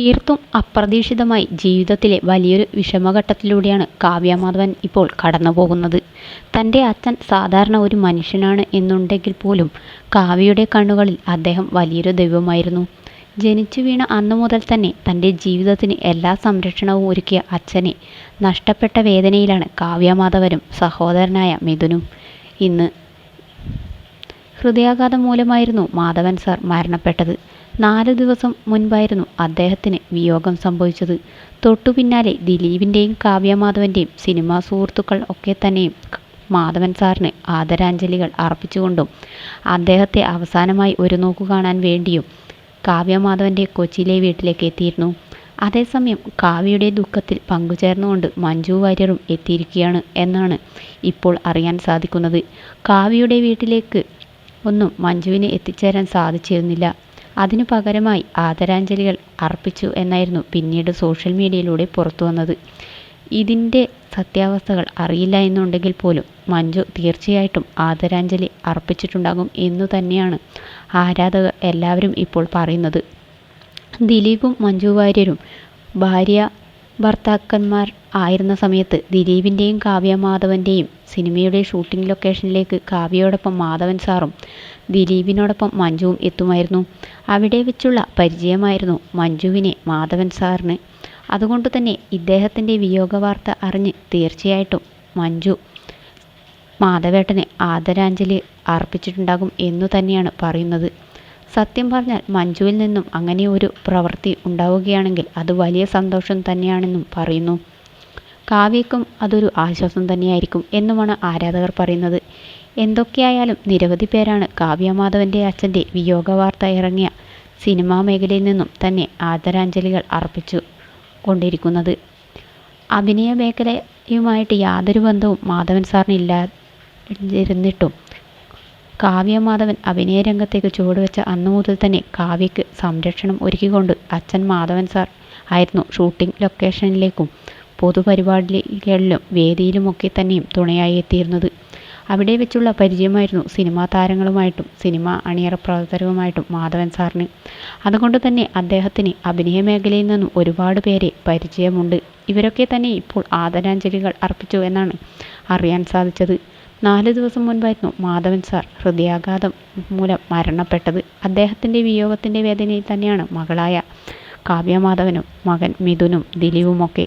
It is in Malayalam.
തീർത്തും അപ്രതീക്ഷിതമായി ജീവിതത്തിലെ വലിയൊരു വിഷമഘട്ടത്തിലൂടെയാണ് കാവ്യമാധവൻ ഇപ്പോൾ കടന്നു പോകുന്നത് തന്റെ അച്ഛൻ സാധാരണ ഒരു മനുഷ്യനാണ് എന്നുണ്ടെങ്കിൽ പോലും കാവ്യയുടെ കണ്ണുകളിൽ അദ്ദേഹം വലിയൊരു ദൈവമായിരുന്നു. ജനിച്ചു വീണ അന്നു മുതൽ തന്നെ തന്റെ ജീവിതത്തിന് എല്ലാ സംരക്ഷണവും ഒരുക്കിയ അച്ഛനെ നഷ്ടപ്പെട്ട വേദനയിലാണ് കാവ്യമാധവനും സഹോദരനായ മിഥുനും. ഇന്ന് ഹൃദയാഘാതം മൂലമായിരുന്നു മാധവൻ സാർ മരണപ്പെട്ടത്. നാലു ദിവസം മുൻപായിരുന്നു അദ്ദേഹത്തിന് വിയോഗം സംഭവിച്ചത്. തൊട്ടുപിന്നാലെ ദിലീപിന്റെയും കാവ്യ കാവ്യമാധവന്റെയും സിനിമാ സുഹൃത്തുക്കൾ ഒക്കെ തന്നെയും മാധവൻ സാറിന് ആദരാഞ്ജലികൾ അർപ്പിച്ചുകൊണ്ടും അദ്ദേഹത്തെ അവസാനമായി ഒരു നോക്കു കാണാൻ വേണ്ടിയും കാവ്യ മാധവന്റെ കൊച്ചിയിലെ വീട്ടിലേക്ക് എത്തിയിരുന്നു. അതേസമയം കാവ്യയുടെ ദുഃഖത്തിൽ പങ്കുചേർന്നുകൊണ്ട് മഞ്ജു വാര്യറും എത്തിയിരിക്കുകയാണ് എന്നാണ് ഇപ്പോൾ അറിയാൻ സാധിക്കുന്നത്. കാവ്യയുടെ വീട്ടിലേക്ക് ഒന്നും മഞ്ജുവിനെ എത്തിച്ചേരാൻ സാധിച്ചിരുന്നില്ല. അതിനു പകരമായി ആദരാഞ്ജലികൾ അർപ്പിച്ചു എന്നായിരുന്നു പിന്നീട് സോഷ്യൽ മീഡിയയിലൂടെ പുറത്തു വന്നത് ഇതിന്റെ സത്യാവസ്ഥകൾ അറിയില്ല എന്നുണ്ടെങ്കിൽ പോലും മഞ്ജു തീർച്ചയായിട്ടും ആദരാഞ്ജലി അർപ്പിച്ചിട്ടുണ്ടാകും എന്നു തന്നെയാണ് ആരാധകർ എല്ലാവരും ഇപ്പോൾ പറയുന്നത്. ദിലീപും മഞ്ജു വാര്യരും ഭാര്യ ഭർത്താക്കന്മാർ ആയിരുന്ന സമയത്ത് ദിലീപിന്റെയും കാവ്യ മാധവന്റെയും സിനിമയുടെ ഷൂട്ടിംഗ് ലൊക്കേഷനിലേക്ക് കാവ്യയോടൊപ്പം മാധവൻ സാറും ദിലീപിനോടൊപ്പം മഞ്ജുവും എത്തുമായിരുന്നു. അവിടെ വെച്ചുള്ള പരിചയമായിരുന്നു മഞ്ജുവിനെ മാധവൻ സാറിന്. അതുകൊണ്ട് തന്നെ ഇദ്ദേഹത്തിന്റെ വിയോഗ വാർത്ത അറിഞ്ഞ് തീർച്ചയായിട്ടും മഞ്ജു മാധവേട്ടന് ആദരാഞ്ജലി അർപ്പിച്ചിട്ടുണ്ടാകും എന്നു തന്നെയാണ് പറയുന്നത്. സത്യം പറഞ്ഞാൽ മഞ്ജുവിൽ നിന്നും അങ്ങനെ ഒരു പ്രവൃത്തി ഉണ്ടാവുകയാണെങ്കിൽ അത് വലിയ സന്തോഷം തന്നെയാണെന്നും പറയുന്നു. കാവ്യയ്ക്കും അതൊരു ആശ്വാസം തന്നെയായിരിക്കും എന്നുമാണ് ആരാധകർ പറയുന്നത്. എന്തൊക്കെയായാലും നിരവധി പേരാണ് കാവ്യ അച്ഛന്റെ വിയോഗ വാർത്ത ഇറങ്ങിയ സിനിമാ മേഖലയിൽ നിന്നും തന്നെ ആദരാഞ്ജലികൾ അർപ്പിച്ചു കൊണ്ടിരിക്കുന്നത്. അഭിനയ മേഖലയുമായിട്ട് യാതൊരു ബന്ധവും മാധവൻ സാറിന് ഇല്ലാതിരുന്നിട്ടും കാവ്യ മാധവൻ അഭിനയരംഗത്തേക്ക് ചുവടുവെച്ച അന്നുമുതൽ തന്നെ കാവ്യക്ക് സംരക്ഷണം ഒരുക്കിക്കൊണ്ട് അച്ഛൻ മാധവൻ സാർ ആയിരുന്നു ഷൂട്ടിംഗ് ലൊക്കേഷനിലേക്കും പൊതുപരിപാടികളിലും വേദിയിലുമൊക്കെ തന്നെയും തുണയായി എത്തിയിരുന്നത്. അവിടെ വെച്ചുള്ള പരിചയമായിരുന്നു സിനിമാ താരങ്ങളുമായിട്ടും സിനിമ അണിയറ പ്രവർത്തകരുമായിട്ടും മാധവൻ സാറിന്. അതുകൊണ്ട് തന്നെ അദ്ദേഹത്തിന് അഭിനയ മേഖലയിൽ നിന്നും ഒരുപാട് പേരെ പരിചയമുണ്ട്. ഇവരൊക്കെ തന്നെ ഇപ്പോൾ ആദരാഞ്ജലികൾ അർപ്പിച്ചു എന്നാണ് അറിയാൻ സാധിച്ചത്. നാല് ദിവസം മുൻപായിരുന്നു മാധവൻ സാർ ഹൃദയാഘാതം മൂലം മരണപ്പെട്ടത്. അദ്ദേഹത്തിന്റെ വിയോഗത്തിന്റെ വേദനയിൽ തന്നെയാണ് മകളായ കാവ്യ മാധവനും മകൻ മിഥുനും ദിലീപുമൊക്കെ.